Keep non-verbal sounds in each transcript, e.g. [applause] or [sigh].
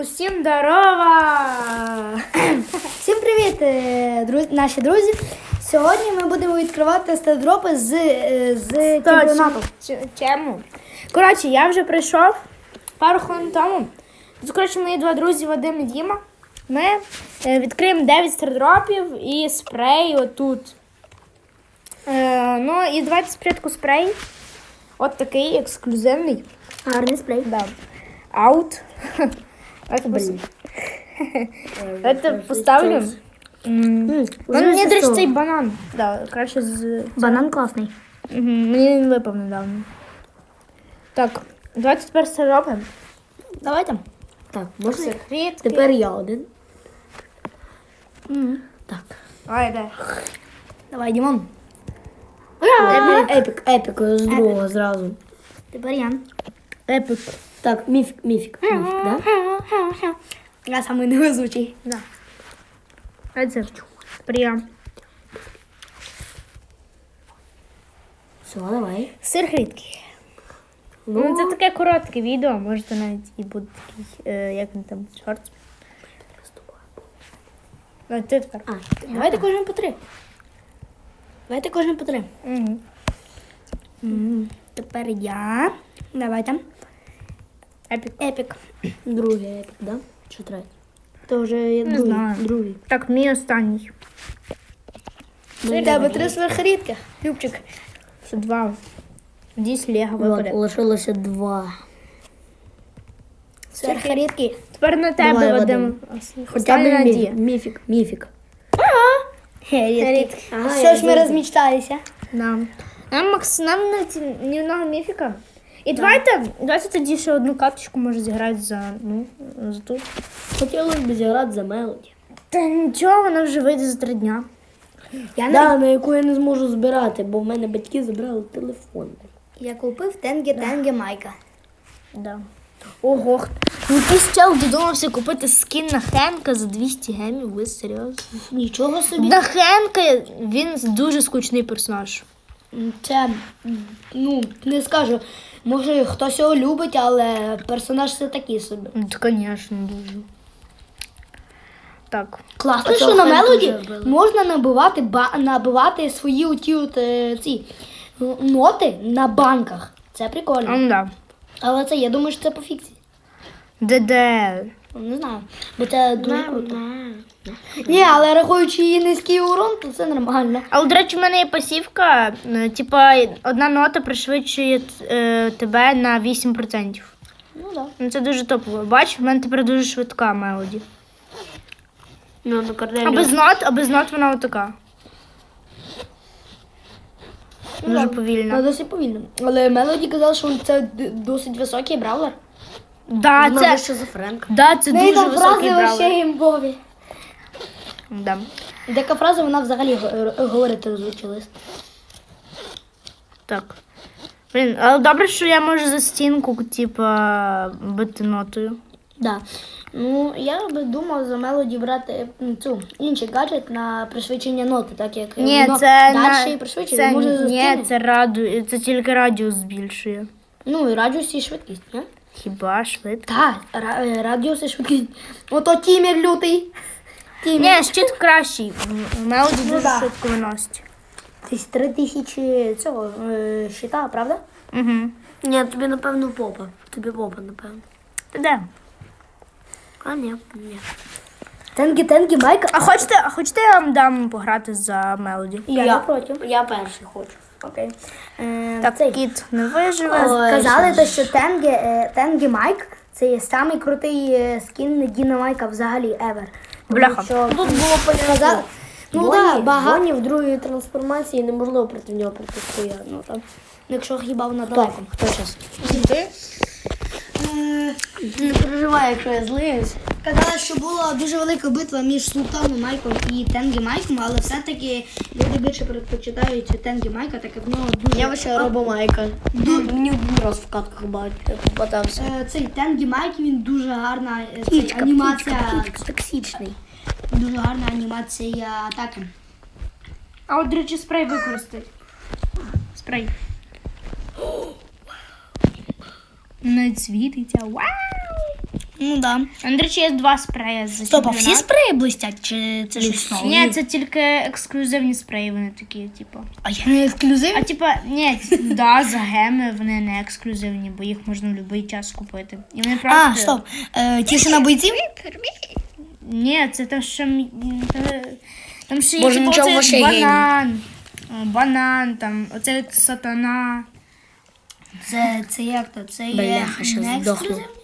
Усім здорова! Всім привіт, е, друзі, наші друзі. Сьогодні ми будемо відкривати стардропи з, е, з чемпіонату. Чому? Коротше, я вже прийшов пару хвилин тому. Тут, коротше, мої два друзі Вадим і Діма. Ми е, відкриємо 9 стардропів і спрей отут. Е, ну і давайте спочатку спрей. От такий ексклюзивний. Гарний спрей. Да. Аут. [laughs] Давайте пос- Давайте поставлю. М, Ну, мені, до речі, цей банан. Да, краще з. Банан класний. Мгм, Мені він випав недавно. Так, давайте тепер все робимо. Давайте. Так, можна. Секретки. Тепер я один. Так. Давай, дай. Давай, Дімон. Епік, епік з другого зразу. Тепер я. Епік. Так, міфік, міфік. Міфік, да? Я самий невезучий. Да. Це. Тепер. Все, давай. Сир хрідкий. Ну, це таке коротке відео, можете навіть і буде такий, е, як він там, шорт. Ну, ти тепер. А, давайте кожен по три. Давайте кожен по три. Угу. М, Тепер я. Давайте. Епік. Епік. Другий епік, да? Чи третій? То вже є Не другий. знаю. другий. Так, мій останній. У тебе три сверхрідки. Любчик. Це два. Дійсь Лего От, випаде. лишилося два. Сверхрідки. Тепер на тебе, Давай, Вадим. Хоча Останній б надія. міфік. Міфік. Міфік. Рідкий. Ага, що ж ми розмічталися? Нам. Нам Макс, нам навіть ні одного міфіка. І давайте, давайте тоді ще одну карточку може зіграти за, ну, за ту. Хотілося б зіграти за мелоді. Та нічого, вона вже вийде за три дня. Я да, на яку я не зможу збирати, бо в мене батьки забрали телефон. Я купив тенге тенге майка. Да. Ого, ну якийсь чел додумався купити скін на Хенка за 200 гемів, ви серйозно? Нічого собі. На Хенка він дуже скучний персонаж. Це, ну, не скажу. Може, хтось його любить, але персонаж все такий собі. Ну, звісно, дуже. Так. Класно, що на мелоді можна набивати, ба, набивати свої оті от, е, ці ну, ноти на банках. Це прикольно. А, ну да. Але це, я думаю, що це по фікції. Де-де? Не знаю. Бо це дуже круто. Ні, але рахуючи її низький урон, то це нормально. Але, до речі, в мене є пасівка. е, Типа, одна нота пришвидшує е, тебе на 8%. Ну так. Да. Ну, це дуже топово. Бач, в мене тепер дуже швидка мелоді. Ну, на А без нот, а без нот вона отака. Дуже Ну, повільна. досить повільно. Але Мелоді казав, що це д- досить високий бравлер. Да, це, за Френк. да, це дуже високий бравлер. геймбові. Да. Дека фраза вона взагалі г- говорити розучилась. Так. Блін, але добре, що я можу за стінку, типа, бити нотою. Да. Ну, я би думав за Мелоді брати м, цю інший гаджет на пришвидшення ноти, так як Ні, воно це, далі на... пришвидшує, це, може за ні, це, раду... це тільки радіус збільшує. Ну, і радіус і швидкість, не? Хіба швидко? Так, ра- е, радіус і швидкість. Ото тімір лютий. Тімір. Ні, щит кращий. Мелоді Ну дуже да. швидко виносить. Десь три тисячі цього е, щита, правда? Угу. Ні, тобі напевно попа. Тобі попа, напевно. Ти де? А, ні, ні. Тенгі, тенгі, майка. А хочете, а хочете я вам дам пограти за Мелоді? Я, я проти. Я перший хочу. Окей. Е, Так, цей. кіт не виживе. Казали, то, що Тенгі, е, Тенгі Майк це є самий крутий е, скін Діна Майка взагалі ever. Тому Бляха. що Тут було казали, Ну так, багато. Боні в другій трансформації неможливо проти нього протистояти. Ну, там. Якщо хіба вона далеко. Хто зараз? Не переживай, якщо я злиюсь. Казали, що була дуже велика битва між Султаном Майком і Тенгі Майком, але все-таки люди більше предпочитають Тенгі Майка, так як в нього дуже. Я ще робу майка. Мені один раз в катках попадався. Е, Цей Тенгі Майк, він дуже гарна е, цей, анімація. Токсичний. Дуже гарна анімація атаки. А от, до речі, спрей використати. Спрей. Навіть світиться. Вау! Ну да. А, До речі, є два спреї з Стоп, а всі спреї блистять? Чи це щось нове? Ні, це тільки ексклюзивні спреї, вони такі, типу. А я не ексклюзив? А типа, ні, да, за геми вони не ексклюзивні, бо їх можна в будь-який час купити. І вони просто. А, стоп. Е, тишина бойців? Ні, це там ще м- та- там ще є Боже, типу, нічого оцей вашій банан. е, Банан, там, оцей от сатана. Це, це як то? Це є Бляха, щас не здохну. ексклюзивні?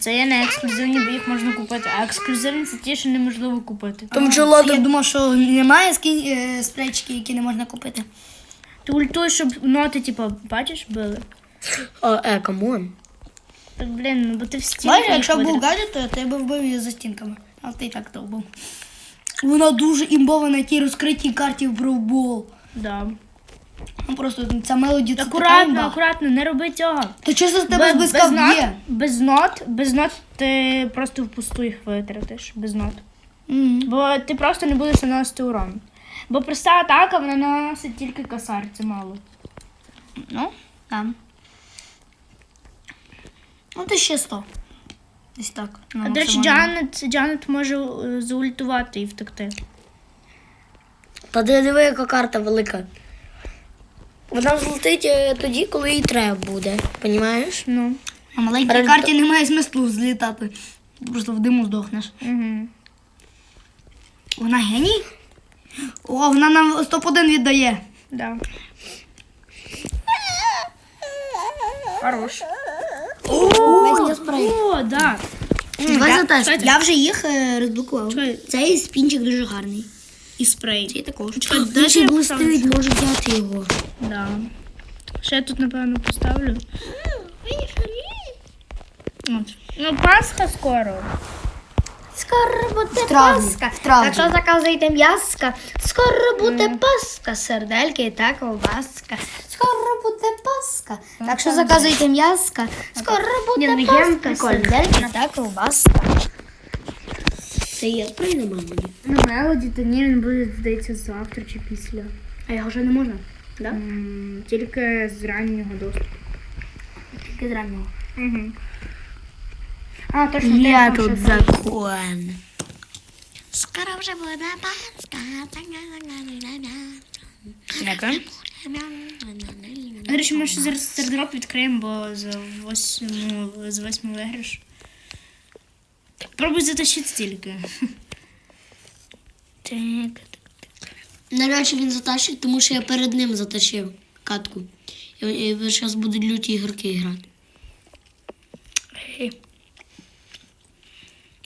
Це є не ексклюзивні, бо їх можна купити. А ексклюзивні це ті, що неможливо купити. Тому що Я думав, що немає скін, е, спрейчиків, які не можна купити. Ти ультуй, щоб ноти, типу, бачиш, били. А, е, камон. Так, блін, ну бо ти в стіну. Бачиш, якщо б був гаджет, то ти б вбив її за стінками. А ти і так то вбив. Вона дуже імбова на тій розкритій карті в Бровбол. Да. Ну просто ця мелоді це Акуратно, імба. акуратно, не роби цього. То що з тебе Без, без, нот, б'є? без нот, без нот ти просто впусту їх витратиш, без нот. Мгм. Бо ти просто не будеш наносити урон. Бо проста атака, вона наносить тільки косар, це мало. Ну, там. Ну, ти ще 100. Десь так. на А до речі, максимальному. Джанет, Джанет може е, заультувати і втекти. Та диви, яка карта велика. Вона злетить е, тоді, коли їй треба буде. Понімаєш? Ну. На маленькій Ради- карті немає смислу злітати. Просто в диму здохнеш. Угу. Вона геній? О, вона нам топ-1 віддає. Да. Хорош. Весь спрей. О, да. Давай Я, затестимо. я вже їх е, розблокував. Чекай. Цей спінчик дуже гарний. І спрей. Цей також. Чекай, Він ще я блистить, може взяти його. Да. Ще я тут, напевно, поставлю. От. Ну, Пасха скоро. Скоро буде В травні, паска. в травні. Так що заказуйте м'яска. Скоро буде паска. Сердельки та ковбаска. Скоро буде паска. Так що заказуйте м'яска. Скоро Ні, буде ну, паска. гем прикольний. Сердельки та ковбаска. Це є на мамі. На мелоді, то ні, він буде, здається, завтра чи після. А його вже не можна? Да? М, Тільки з раннього доступу. Тільки з раннього. Угу. А, точно, Я ти тут ще- закон. Скоро вже буде паска. Дякую. До речі, ми ще зараз стардроп відкриємо, бо за восьму, за восьму виграш. Пробуй затащити стільки. [laughs] Так. Нарешті він затащив, тому що я перед ним затащив катку. І, і зараз будуть люті ігорки грати.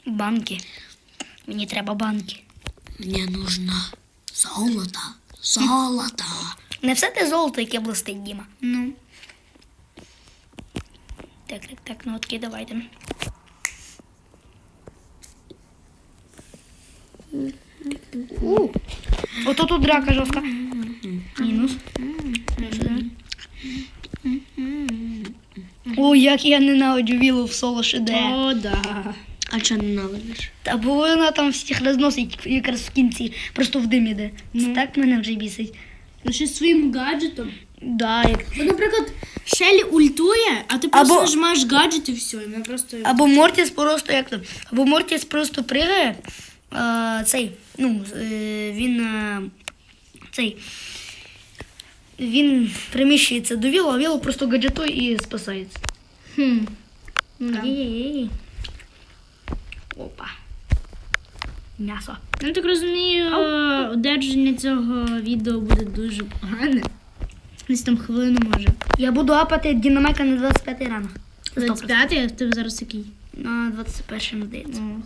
Банки. Мені треба банки. Мені нужна золото. Золото. Не все те золото, яке блистить, Діма. Ну. Так, так, так, ну окей, давайте. Ото тут драка жорстка. Мінус. Ой, як я ненавиджу вілу в соло шиде. О, да. А чого ненавидиш? Та бо вона там всіх розносить якраз в кінці, просто в дим іде. Це так мене вже бісить. Ну, ще своїм гаджетом. Да, як... Бо, наприклад, Шелі ультує, а ти Або- просто нажимаєш гаджет і все. І вона просто. Або Мортіс просто як то. Або Мортіс просто пригає. Цей, ну, е, він е, цей. Він приміщується до Вілу, а Віло просто гаджетує і спасається. Хм. Ей-ей-ей. Опа. М'ясо. Ну, так розумію, одержання цього відео буде дуже погане. Десь там хвилину може. Я буду апати динамека на 25 ранок. 25 а в тебе зараз який? На 21 здається. Ну,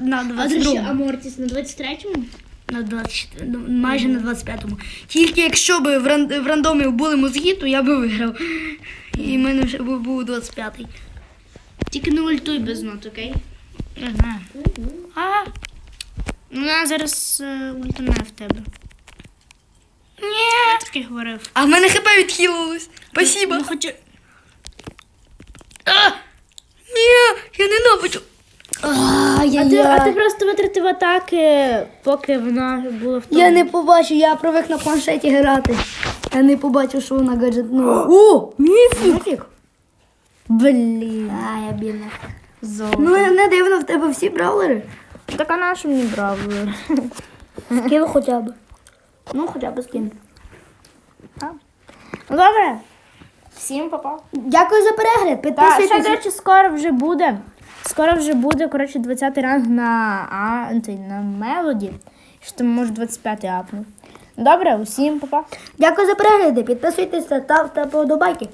На А, до речі, 22 а Мортіс на 23-му? На 24, ну, майже на 25-му. Тільки якщо б в, ран, в рандомі були мозги, то я би виграв. І в мене вже був, був 25-й. Тільки не ультуй без нот, окей? Не знаю. А, Ну, вона зараз е, ультане в тебе. ні. Я таки говорив. А в мене хп відхилилось. Спасибо. Ну, хоча... А, ні, я ненавиджу. А, ти, а ти просто витратив атаки, поки вона була в тому. я не побачу, я привик на планшеті грати. Я не побачив, що вона гаджетнула. О, міфік. Блін. А, я бідна. Золото. Ну не дивно, в тебе всі бравлери. Так а на що мені брав? [laughs] Скіл хоча б. Ну, хоча б скин. Ну добре. Всім па-па. Дякую за перегляд. Так, ще, до Підписуйтесь. речі, скоро вже буде. Скоро вже буде, коротше, 20 ранг на, а, цей, на мелоді. Що там може 25 апну. Добре, усім па-па. Дякую за перегляди. Підписуйтесь та ставте подобайки.